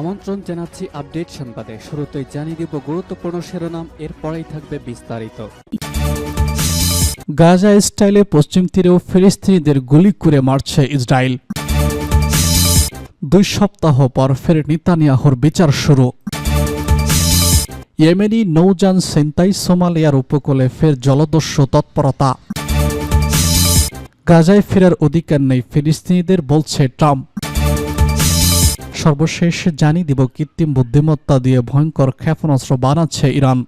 আমন্ত্রণ জানাচ্ছি আপডেট সংবাদে। শুরুতেই জানিয়ে দিব গুরুত্বপূর্ণ শিরোনাম, এরপরেই থাকবে বিস্তারিত। গাজা স্টাইলে পশ্চিম তীরেও ফিলিস্তিনিদের গুলি করে মারছে ইসরায়েল। দুই সপ্তাহ পর ফের নিতানিয়াহুর বিচার শুরু। ইয়েমেনি নৌযান সেন্তাই সোমালিয়ার উপকূলে ফের জলদস্যু তৎপরতা। গাজায় ফেরার অধিকার নেই ফিলিস্তিনিদের, বলছে ট্রাম্প। সর্বশেষ জানিয়ে দিব কৃত্রিম বুদ্ধিমত্তা দিয়ে ভয়ঙ্কর ক্ষেপণাস্ত্র বানাচ্ছে ইরান।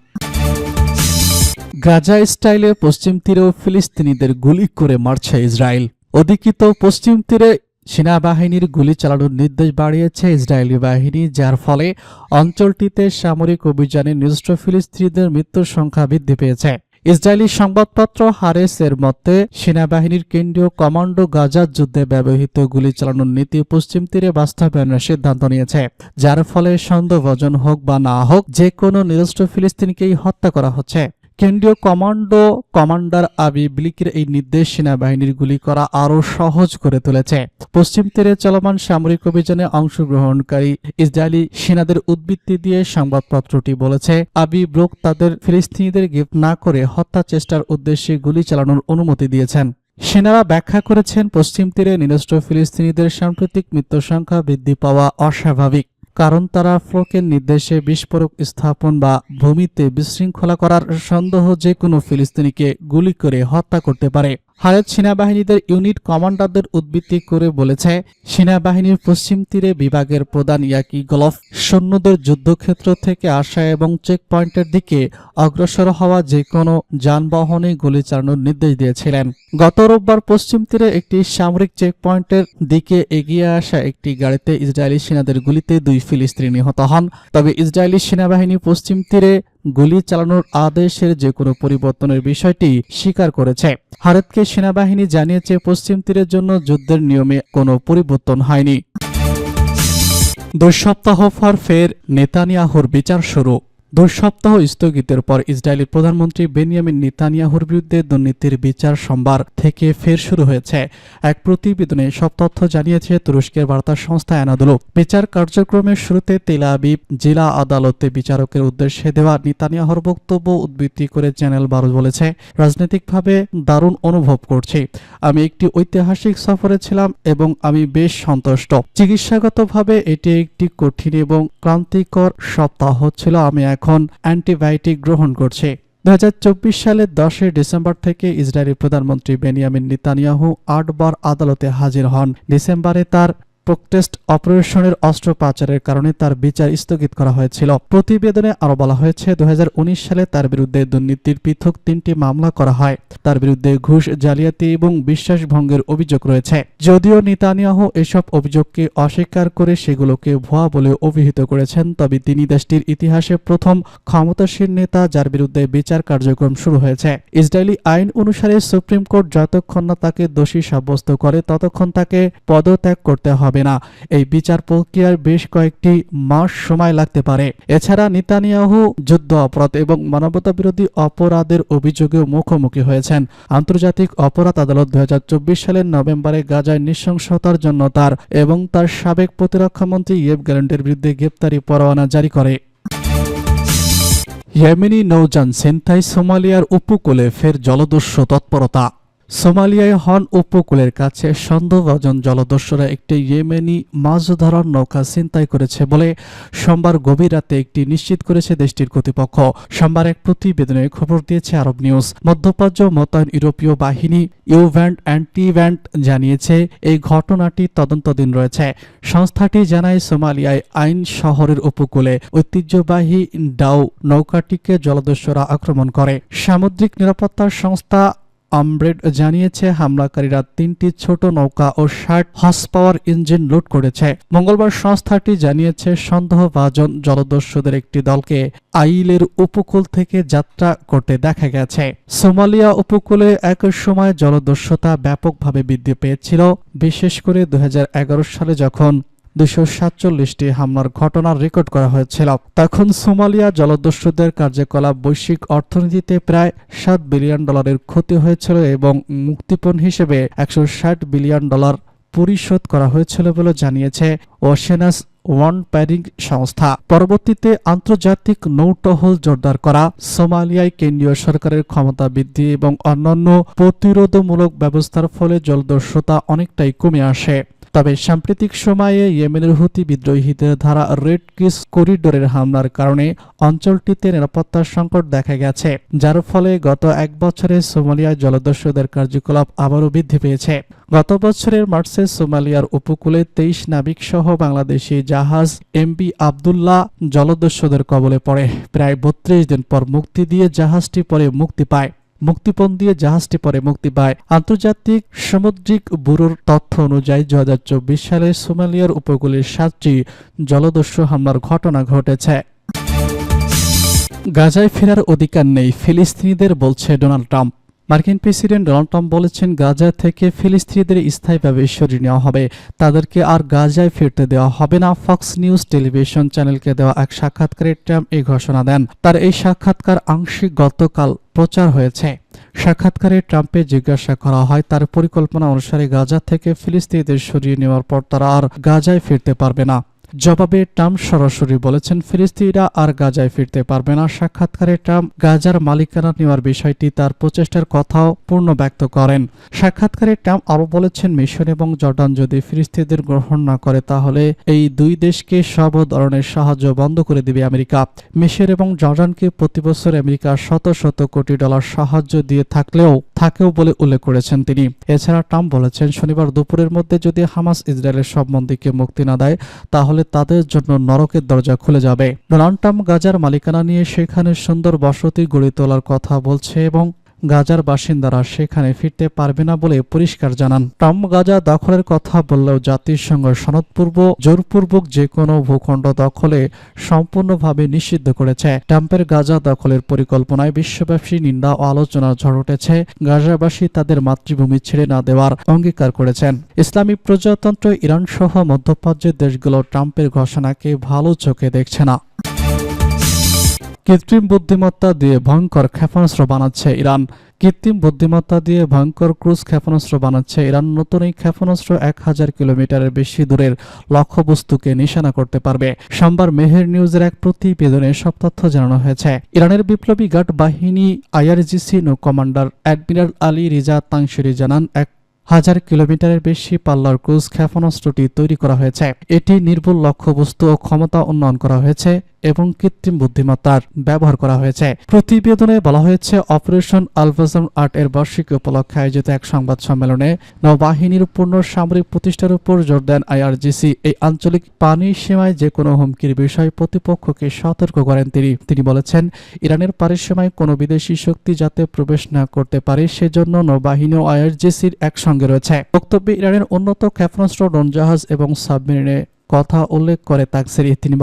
গাজা স্টাইলে পশ্চিম তীরেও ফিলিস্তিনিদের গুলি করে মারছে ইসরায়েল। অধিকৃত পশ্চিম তীরে সেনাবাহিনীর গুলি চালানোর নির্দেশ বাড়িয়েছে ইসরায়েলি বাহিনী, যার ফলে অঞ্চলটিতে সামরিক অভিযানে নিযুষ্ট ফিলিস্তিনিদের মৃত্যুর সংখ্যা বৃদ্ধি পেয়েছে। ইসরায়েলি সংবাদপত্র হারেসের মতে, সেনাবাহিনীর কেন্দ্রীয় কমান্ডো গাজার যুদ্ধে ব্যবহৃত গুলি চালানোর নীতি পশ্চিম তীরে বাস্তবায়নের সিদ্ধান্ত নিয়েছে, যার ফলে সন্দেহভাজন হোক বা না হোক, যে কোনো নিরস্ত্র ফিলিস্তিনিকেই হত্যা করা হচ্ছে। কেন্দ্রীয় কমান্ডো কমান্ডার আবি ব্লিকের এই নির্দেশ সেনাবাহিনীর গুলি করা আরও সহজ করে তুলেছে। পশ্চিম তীরে চলমান সামরিক অভিযানে অংশগ্রহণকারী ইসরায়েলি সেনাদের উদ্বৃত্তি দিয়ে সংবাদপত্রটি বলেছে, আবি ব্রোক তাদের ফিলিস্তিনিদের গিফট না করে হত্যা চেষ্টার উদ্দেশ্যে গুলি চালানোর অনুমতি দিয়েছেন। সেনারা ব্যাখ্যা করেছেন, পশ্চিম তীরে নিরস্ত্র ফিলিস্তিনিদের সাম্প্রতিক মৃত্যুর সংখ্যা বৃদ্ধি পাওয়া অস্বাভাবিক। কারণ তারা ফ্লোকের নির্দেশে বিস্ফোরক স্থাপন বা ভূমিতে বিশৃঙ্খলা করার সন্দেহ যে কোনো ফিলিস্তিনিকে গুলি করে হত্যা করতে পারে। হারেত সেনাবাহিনীদের ইউনিট কমান্ডারদের উদ্বৃত্তি করে বলেছে, সেনাবাহিনীর পশ্চিম তীরে বিভাগের প্রধান ইয়াকি গলফ সৈন্যদের যুদ্ধক্ষেত্র থেকে আসা এবং চেকপয়েন্টের দিকে অগ্রসর হওয়া যে কোনো যানবাহনে গুলি চালানোর নির্দেশ দিয়েছিলেন। গত রোববার পশ্চিম তীরে একটি সামরিক চেকপয়েন্টের দিকে এগিয়ে আসা একটি গাড়িতে ইসরায়েলি সেনাদের গুলিতে দুই ফিলিস্তিনি নিহত হন। তবে ইসরায়েলি সেনাবাহিনী পশ্চিম তীরে গুলি চালানোর আদেশের যে কোনো পরিবর্তনের বিষয়টি স্বীকার করেছে। ভারতকে সেনাবাহিনী জানিয়েছে পশ্চিম তীরের জন্য যুদ্ধের নিয়মে কোনো পরিবর্তন হয়নি। দুই সপ্তাহ পর ফের নেতানিয়াহুর বিচার শুরু। দুই সপ্তাহ স্থগিতের পর ইসরায়েলি প্রধানমন্ত্রী বেনিয়ামিন নেতানিয়াহুর বিরুদ্ধে দুর্নীতির বিচার সোমবার থেকে ফের শুরু হয়েছে। এক প্রতিবেদনে সব তথ্য জানিয়েছে তুরস্কের বার্তা সংস্থা অ্যানাদুলো বিচার কার্যক্রমের শুরুতে তেল আবিব, জেলা আদালতে বিচারকের উদ্দেশ্যে দেওয়া নেতানিয়াহুর বক্তব্য উদ্বৃত্তি করে চ্যানেল বারো বলেছে, রাজনৈতিকভাবে দারুণ অনুভব করছি। আমি একটি ঐতিহাসিক সফরে ছিলাম এবং আমি বেশ সন্তুষ্ট। চিকিৎসাগতভাবে এটি একটি কঠিন এবং ক্রান্তিকর সপ্তাহ ছিল। আমি এখন অ্যান্টিবায়োটিক গ্রহণ করছে। দু হাজার চব্বিশ সালের দশই ডিসেম্বর থেকে ইসরায়েলি প্রধানমন্ত্রী বেনিয়ামিন নিতানিয়াহু আটবার আদালতে হাজির হন। ডিসেম্বরে তার প্রোটেস্ট অপারেশনের অস্ত্র পাচারের কারণে তার বিচার স্থগিত করা হয়েছিল। প্রতিবেদনে আরও বলা হয়েছে দু হাজার উনিশ সালে তার বিরুদ্ধে দুর্নীতির পৃথক তিনটি মামলা করা হয়। তার বিরুদ্ধে ঘুষ, জালিয়াতি এবং বিশ্বাসভঙ্গের অভিযোগ রয়েছে। যদিও নিতানিয়াহ এসব অভিযোগকে অস্বীকার করে সেগুলোকে ভুয়া বলে অভিহিত করেছেন, তবে তিনি দেশটির ইতিহাসে প্রথম ক্ষমতাসীন নেতা যার বিরুদ্ধে বিচার কার্যক্রম শুরু হয়েছে। ইসরায়েলি আইন অনুসারে সুপ্রিম কোর্ট যতক্ষণ না তাকে দোষী সাব্যস্ত করে, ততক্ষণ তাকে পদত্যাগ করতে হবে। না। এই বিচার প্রক্রিয়ার বেশ কয়েকটি মাস সময় লাগতে পারে। এছাড়া নিতানিয়াহু যুদ্ধ অপরাধ এবং মানবতা বিরোধী অপরাধের অভিযোগেও মুখোমুখি হয়েছেন। আন্তর্জাতিক অপরাধ আদালত দুই হাজার চব্বিশ সালের নভেম্বরে গাজায় নৃশংসতার জন্য তার এবং তার সাবেক প্রতিরক্ষামন্ত্রী ইয়েব গ্যালেন্টের বিরুদ্ধে গ্রেপ্তারি পরোয়ানা জারি করে। ইয়েমেনি নৌযান সেন্তাই সোমালিয়ার উপকূলে ফের জলদস্যু তৎপরতা। সোমালিয়ায় হন উপকূলের কাছে সন্দেহভাজন জলদস্যুরা একটি ইয়েমেনি মাছ ধরার নৌকা ছিনতাই করেছে বলে সোমবার গভীর রাতে একটি নিশ্চিত করেছে দেশটির কর্তৃপক্ষ। সোমবার এক প্রতিবেদনে খবর দিয়েছে আরব নিউজ। মধ্যপ্রাচ্য মোতায়েন ইউরোপীয় বাহিনী ইউভ্যান্ট অ্যান্টিভ্যান্ট জানিয়েছে, এই ঘটনাটি তদন্তাধীন রয়েছে। সংস্থাটি জানায়, সোমালিয়ায় আইন শহরের উপকূলে ঐতিহ্যবাহী ডাউ নৌকাটিকে জলদস্যুরা আক্রমণ করে। সামুদ্রিক নিরাপত্তা সংস্থা আমব্রেড জানিয়েছে, হামলাকারীরা তিনটি ছোট নৌকা ও ষাট হর্স পাওয়ার ইঞ্জিন লুট করেছে। মঙ্গলবার সংস্থাটি জানিয়েছে, সন্দেহভাজন জলদস্যুদের একটি দলকে আইলের উপকূল থেকে যাত্রা করতে দেখা গেছে। সোমালিয়া উপকূলে এক সময় জলদস্যতা ব্যাপকভাবে বৃদ্ধি পেয়েছিল, বিশেষ করে দু হাজার এগারো সালে যখন দুশো সাতচল্লিশটি হামলার ঘটনার রেকর্ড করা হয়েছিল। তখন সোমালিয়া জলদস্যুদের কার্যকলাপ বৈশ্বিক অর্থনীতিতে প্রায় সাত বিলিয়ন ডলারের ক্ষতি হয়েছিল এবং মুক্তিপণ হিসেবে একশো ষাট বিলিয়ন ডলার পরিশোধ করা হয়েছিল বলে জানিয়েছে ওশেনাস ওয়ান প্যারিং সংস্থা। পরবর্তীতে আন্তর্জাতিক নৌটহল জোরদার করা, সোমালিয়ায় কেন্দ্রীয় সরকারের ক্ষমতা বৃদ্ধি এবং অন্যান্য প্রতিরোধমূলক ব্যবস্থার ফলে জলদস্যুতা অনেকটাই কমে আসে। তবে সাম্প্রতিক সময়ে ইয়েমেনের হুতি বিদ্রোহীদের ধারা রেড কিস করিডোরের হামলার কারণে অঞ্চলটিতে নিরাপত্তার সংকট দেখা গেছে, যার ফলে গত এক বছরে সোমালিয়ায় জলদস্যুদের কার্যকলাপ আবারও বৃদ্ধি পেয়েছে। গত বছরের মার্চে সোমালিয়ার উপকূলে তেইশ নাবিক সহ বাংলাদেশি জাহাজ এমবি আবদুল্লাহ জলদস্যুদের কবলে পড়ে। প্রায় বত্রিশ দিন পর মুক্তি দিয়ে জাহাজটি পরে মুক্তি পায়। মুক্তিপণ দিয়ে জাহাজটি পরে মুক্তি পায়। আন্তর্জাতিক সামুদ্রিক ব্যুরোর তথ্য অনুযায়ী দু সালে সোমালিয়ার উপকূলে সাতটি জলদস্যু হামলার ঘটনা ঘটেছে। গাজায় ফেরার অধিকার নেই, ফিলিস্তিনিদের বলছে ডোনাল্ড ট্রাম্প। মার্কিন প্রেসিডেন্ট ডোনাল্ড ট্রাম্প বলেছেন, গাজা থেকে ফিলিস্তিনিদের স্থায়ীভাবে সরিয়ে নেওয়া হবে। তাদেরকে আর গাজায় ফিরতে দেওয়া হবে না, ফক্স নিউজ টেলিভিশন চ্যানেলকে দেওয়া এক সাক্ষাৎকারে ট্রাম্প এই ঘোষণা দেন। তার এই সাক্ষাৎকার আংশিক গতকাল প্রচার হয়েছে। সাক্ষাৎকারে ট্রাম্পে জিজ্ঞাসা করা হয়, তার পরিকল্পনা অনুসারে গাজা থেকে ফিলিস্তিনিদের সরিয়ে নেওয়ার পর তারা আর গাজায় ফিরতে পারবে না। জবাবে ট্রাম্প সরাসরি বলেছেন, ফিলিস্তিনিরা আর গাজায় ফিরতে পারবে না। সাক্ষাৎকারে ট্রাম্প গাজার মালিকানা নেওয়ার বিষয়টি তার প্রচেষ্টার কথাও পূর্ণ ব্যক্ত করেন। সাক্ষাৎকারে ট্রাম্প আরও বলেছেন, মিশর এবং জর্ডান যদি ফিলিস্তিনিদের গ্রহণ না করে, তাহলে এই দুই দেশকে সব ধরনের সাহায্য বন্ধ করে দেবে আমেরিকা। মিশর এবং জর্ডানকে প্রতি বছর আমেরিকা শত শত কোটি ডলার সাহায্য দিয়ে থাকলেও থাকেও বলে উল্লেখ করেছেন তিনি। এছাড়া ট্রাম্প বলেছেন, শনিবার দুপুরের মধ্যে যদি হামাস ইসরায়েলের সব বন্দীকে মুক্তি না দেয়, তাহলে তাদের জন্য নরকের দরজা খুলে যাবে। ডোনাল্ড ট্রাম্প গাজার মালিকানা নিয়ে সেখানে সুন্দর বসতি গড়ে তোলার কথা বলছে এবং গাজার বাসিন্দারা সেখানে ফিরতে পারবে না বলে পরিষ্কার জানান। ট্রাম্প গাজা দখলের কথা বললেও জাতিসংঘ সনদপূর্ব, জোরপূর্বক যে কোনো ভূখণ্ড দখলে সম্পূর্ণভাবে নিষিদ্ধ করেছে। ট্রাম্পের গাজা দখলের পরিকল্পনায় বিশ্বব্যাপী নিন্দা ও আলোচনার ঝড় উঠেছে। গাজাবাসী তাদের মাতৃভূমি ছেড়ে না দেওয়ার অঙ্গীকার করেছেন। ইসলামী প্রজাতন্ত্র ইরান সহ মধ্যপ্রাচ্যের দেশগুলো ট্রাম্পের ঘোষণাকে ভালো চোখে দেখছে না। কৃত্রিম বুদ্ধিমত্তা দিয়ে ভয়ঙ্কর ক্ষেপণাস্ত্র বানাচ্ছে ইরান। কৃত্রিম বুদ্ধিমত্তা দিয়ে ভয়ঙ্কর ক্রুজ ক্ষেপণাস্ত্র বানাচ্ছে ইরান। নতুন এই ক্ষেপণাস্ত্র এক হাজার কিলোমিটারের বেশি দূরের লক্ষ্যবস্তুকে নিশানা করতে পারবে। সোমবার মেহের নিউজের এক প্রতিবেদনে সব তথ্য জানানো হয়েছে। ইরানের বিপ্লবী গার্ড বাহিনী আইআরজিসি নৌ commander admiral Ali Reza Tangsiri জানান, এক হাজার কিলোমিটারের বেশি পাল্লার ক্রুজ ক্ষেপণাস্ত্রটি তৈরি করা হয়েছে। এটি নির্ভুল লক্ষ্যবস্তু ও ক্ষমতা উন্নয়ন করা হয়েছে। এবং কৃত্রিম বুদ্ধিমত্তার ব্যবহার করা হয়েছে। প্রতিবেদনে বলা হয়েছে, অপারেশন আলফাজম আর্ট এর বার্ষিকী উপলক্ষে আয়োজিত এক সংবাদ সম্মেলনে নৌবাহিনীর পূর্ণ সামরিক প্রতিষ্ঠার উপর জোর দেন আইআরজিসি। এই আঞ্চলিক পানি সীমায় যে কোনো হুমকির বিষয়ে প্রতিপক্ষকে সতর্ক করেন তিনি। তিনি বলেছেন, ইরানের পারের সীমায় কোনো বিদেশি শক্তি যাতে প্রবেশ না করতে পারে, সেজন্য নৌবাহিনী ও আইআরজিসির একসঙ্গে রয়েছে। বক্তব্যে ইরানের উন্নত ক্ষেপণাস্ত্র, ড্রোন জাহাজ এবং সাবমেরিনে কথা উল্লেখ করে তাকসেরি তিনি